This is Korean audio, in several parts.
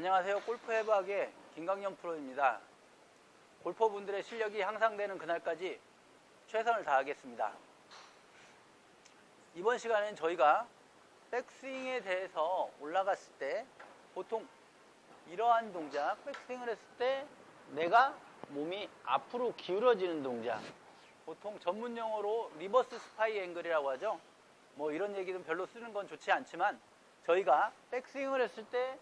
안녕하세요. 골프 해박의 김강현 프로입니다. 골퍼분들의 실력이 향상되는 그날까지 최선을 다하겠습니다. 이번 시간엔 저희가 백스윙에 대해서 올라갔을 때 보통 이러한 동작, 백스윙을 했을 때 내가 몸이 앞으로 기울어지는 동작, 보통 전문 용어로 리버스 스파이 앵글이라고 하죠. 뭐 이런 얘기는 별로 쓰는 건 좋지 않지만 저희가 백스윙을 했을 때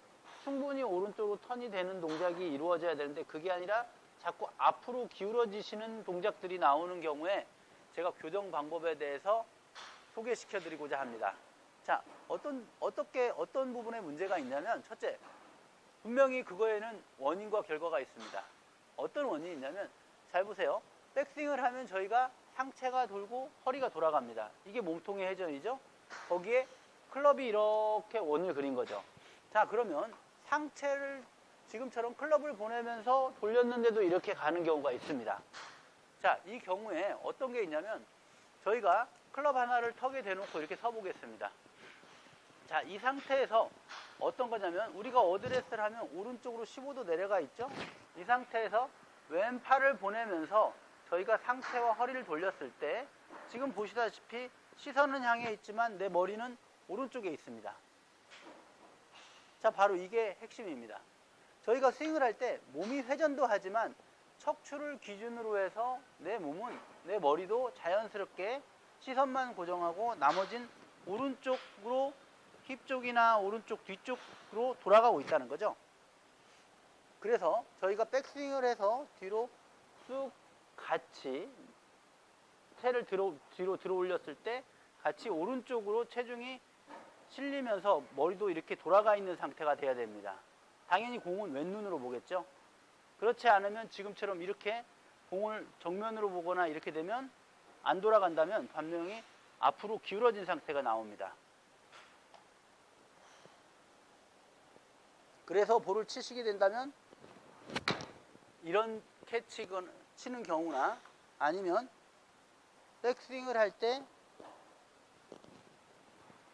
충분히 오른쪽으로 턴이 되는 동작이 이루어져야 되는데 그게 아니라 자꾸 앞으로 기울어지시는 동작들이 나오는 경우에 제가 교정 방법에 대해서 소개시켜 드리고자 합니다. 자, 어떤, 어떻게, 어떤 부분에 문제가 있냐면, 첫째, 분명히 그거에는 원인과 결과가 있습니다. 어떤 원인이 있냐면, 잘 보세요. 백스윙을 하면 저희가 상체가 돌고 허리가 돌아갑니다. 이게 몸통의 회전이죠? 거기에 클럽이 이렇게 원을 그린 거죠. 자, 그러면 상체를 지금처럼 클럽을 보내면서 돌렸는데도 이렇게 가는 경우가 있습니다. 자, 이 경우에 어떤 게 있냐면 저희가 클럽 하나를 턱에 대놓고 이렇게 서보겠습니다. 자, 이 상태에서 어떤 거냐면 우리가 어드레스를 하면 오른쪽으로 15도 내려가 있죠? 이 상태에서 왼팔을 보내면서 저희가 상체와 허리를 돌렸을 때 지금 보시다시피 시선은 향해 있지만 내 머리는 오른쪽에 있습니다. 자, 바로 이게 핵심입니다. 저희가 스윙을 할 때 몸이 회전도 하지만 척추를 기준으로 해서 내 몸은 내 머리도 자연스럽게 시선만 고정하고 나머진 오른쪽으로 힙 쪽이나 오른쪽 뒤쪽으로 돌아가고 있다는 거죠. 그래서 저희가 백스윙을 해서 뒤로 쑥 같이 채를 뒤로, 뒤로 들어 올렸을 때 같이 오른쪽으로 체중이 실리면서 머리도 이렇게 돌아가 있는 상태가 돼야 됩니다. 당연히 공은 왼눈으로 보겠죠. 그렇지 않으면 지금처럼 이렇게 공을 정면으로 보거나 이렇게 되면 안 돌아간다면 반면이 앞으로 기울어진 상태가 나옵니다. 그래서 볼을 치시게 된다면 이런 캐치건 치는 경우나 아니면 백스윙을 할때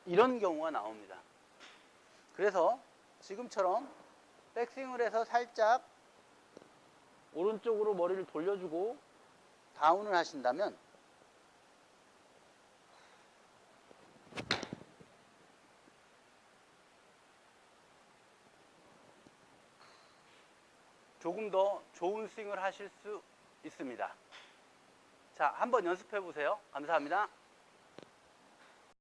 이런 경우가 나옵니다. 그래서 지금처럼 백스윙을 해서 살짝 오른쪽으로 머리를 돌려주고 다운을 하신다면 조금 더 좋은 스윙을 하실 수 있습니다. 자, 한번 연습해 보세요. 감사합니다.